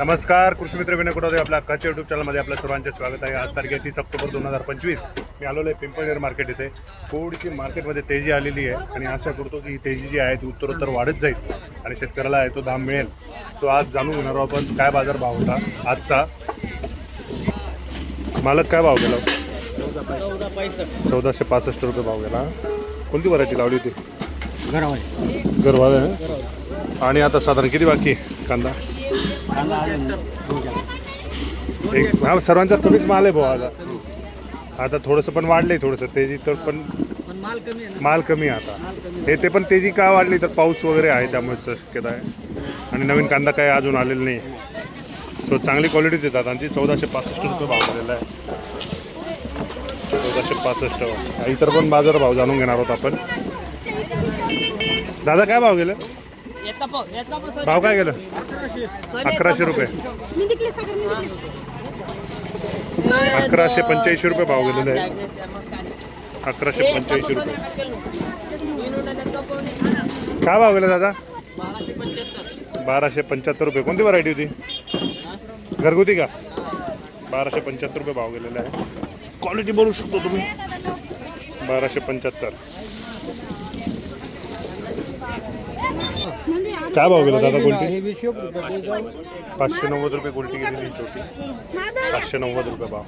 नमस्कार कृषी मित्र विनय कुटोदे आपल्या हक्काच्या युट्यूब चॅनलमध्ये आपल्या सर्वांचे स्वागत आहे. आज तारीख आहे तीस ऑक्टोबर दोन हजार पंचवीस. मी आलेलो आहे पिंपळनेर मार्केट इथे. थोडीशी मार्केटमध्ये तेजी आलेली आहे आणि आशा करतो की ही तेजी जी आहे ती उत्तरोत्तर वाढत जाईल आणि शेतकऱ्याला आहे तो दाम मिळेल. सो आज जाणून घेणार आहोत आपण काय बाजार भाव होता आजचा. मालक काय भाव गेला? चौदाशे पासष्ट रुपये भाव गेला. कोणती व्हरायटी लावली होती? गरवाय गरवाला आहे आणि आता साधारण किती बाकी कांदा? एक हा सर्वांचा कमीच माल आहे भाऊ आता. आता थोडंसं पण वाढलंय थोडंसं. तेजी तर पण माल कमी आहे माल कमी आता. हे ते पण तेजी का वाढली? तर पाऊस वगैरे आहे त्यामुळे शक्यता आहे. आणि नवीन कांदा काय अजून आलेला नाही. सो चांगली क्वालिटी देतात. आमची चौदाशे पासष्ट रुपये भाव झालेला आहे. चौदाशे पासष्ट. इतर पण बाजार भाव जाणून घेणार आहोत आपण. दादा काय भाव गेलं? भाव काय गेलं? अकराशे रुपये. मी तिकडे सागर मी तिकडे अकराशे पंच्याऐंशी रुपये भाव गेलेले आहे अकराशे पंच्याऐंशी रुपये. काय भाव गेला दादा? बाराशे पंच्याहत्तर रुपये. कोणती व्हरायटी होती? घरगुती का? बाराशे पंच्याहत्तर रुपये भाव गेलेला आहे क्वालिटी बोलू शकतो तुम्ही. बाराशे पंच्याहत्तर. काय भाव गेला दादा रुपये. पाचशे नव्वद रुपये कोणती गेलेली छोटी. पाचशे नव्वद रुपये भाव.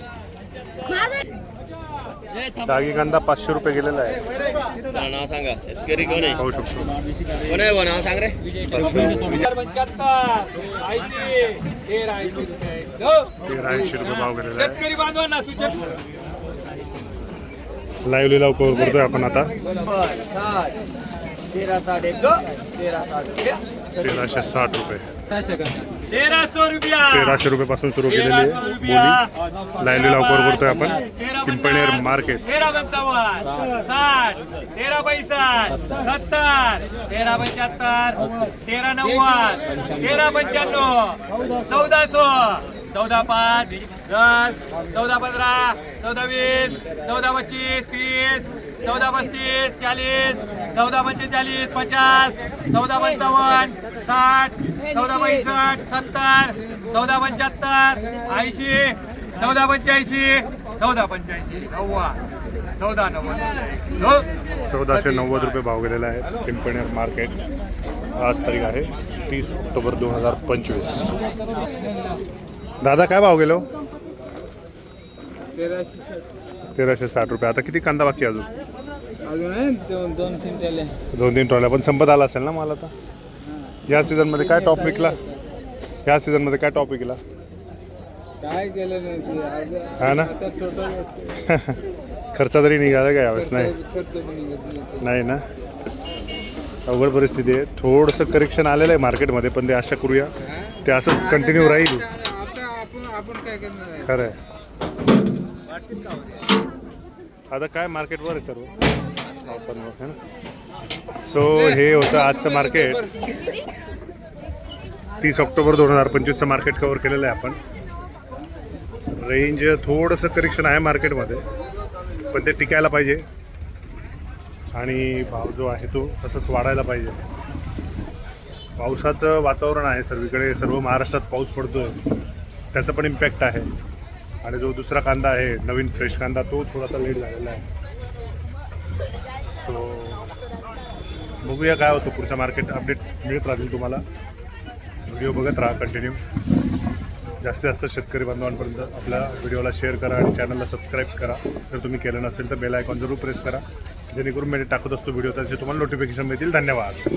डागी कांदा पाचशे रुपये गेलेला आहे. नाव सांगा. शेतकरी कोण आहे? पाहू शकतो. कोण आहे बुवा? नाव सांग रे? तेरा ऐंशी रुपये भाव गेलेला आहे. लाईव्ह लिलाव कव्हर करतोय आपण आता. तेरा साठ एक तेरा साठ तेराशे साठ रुपये. तेरा सौ रुपया. तेराशे रुपयापासून सुरू केलेली आहे बोली. लाईव्ह लिलाव कव्हर करतोय आपण. पिंपळनेर मार्केट. तेरा पंचावन्न. साठ. तेरा पैसठ सत्तर. तेरा पंच्याहत्तर. तेरा नव्वद. तेरा पंच्याण्णव. चौदा सो चौदा पाच दस चौदा पंधरा चौदा वीस चौदा पच्चीस तीस चौदा पस्तीस चाळीस चौदा पंचेचाळीस पचास चौदा पंचावन्न साठ चौदा पैसष्ट सत्तर चौदा पंच्याहत्तर ऐंशी चौदा पंच्याऐंशी चौदा पंच्याऐंशी नव्वद चौदा नव्वद हो. चौदाशे नव्वद रुपये भाव गेलेला आहे पिंपळनेर मार्केट आज तारीख आहे तीस ऑक्टोबर दोन हजार पंचवीस दादा काय भाव गेलो? तेराशे साठ. रुपये. आता किती कांदा बाकी अजून? दोन दोन तीन त्याले दोन तीन ट्रॉल्या. पण संपत आला असेल ना मला आता? या सीझनमध्ये काय टॉप विकला या सीझनमध्ये काय टॉप विकला काय केलं नाही हा ना? आता खर्च तरी निघाला का यावेळेस? नाही. खर्च पण निघत नाही. नाही ना? अवघड परिस्थिती आहे. थोडंसं करेक्शन आलेलं आहे मार्केटमध्ये पण ते आशा करूया. ते असंच कंटिन्यू राहील. पण काय करणार आहे खरं आहे. आता काय मार्केटवर आहे सर्व? पावसांवर है ना? सो हे होतं आजचं मार्केट तीस ऑक्टोबर दोन हजार पंचवीसचं मार्केट कवर केलेलं आहे आपण. रेंज थोडंसं करेक्शन आहे मार्केटमध्ये पण ते टिकायला पाहिजे. आणि भाव जो आहे तो तसंच वाढायला पाहिजे. पावसाचं वातावरण आहे सर्वीकडे सर्व महाराष्ट्रात पाऊस पडतोय. त्याचा पण इम्पॅक्ट आहे. आणि जो दुसरा कांदा आहे नवीन फ्रेश कांदा तो थोडासा लेट झालेला आहे. सो बघूया काय होतं पुढचा मार्केट अपडेट मिळत राहतील तुम्हाला. व्हिडिओ बघत राहा कंटिन्यू जास्तीत जास्त शेतकरी बांधवांपर्यंत आपल्या व्हिडिओला शेअर करा आणि चॅनलला सबस्क्राईब करा. जर तुम्ही केलं नसेल तर बेल आयकॉन जरूर प्रेस करा. जेणेकरून मी टाकत असतो व्हिडिओ त्याचे तुम्हाला नोटिफिकेशन मिळतील. धन्यवाद.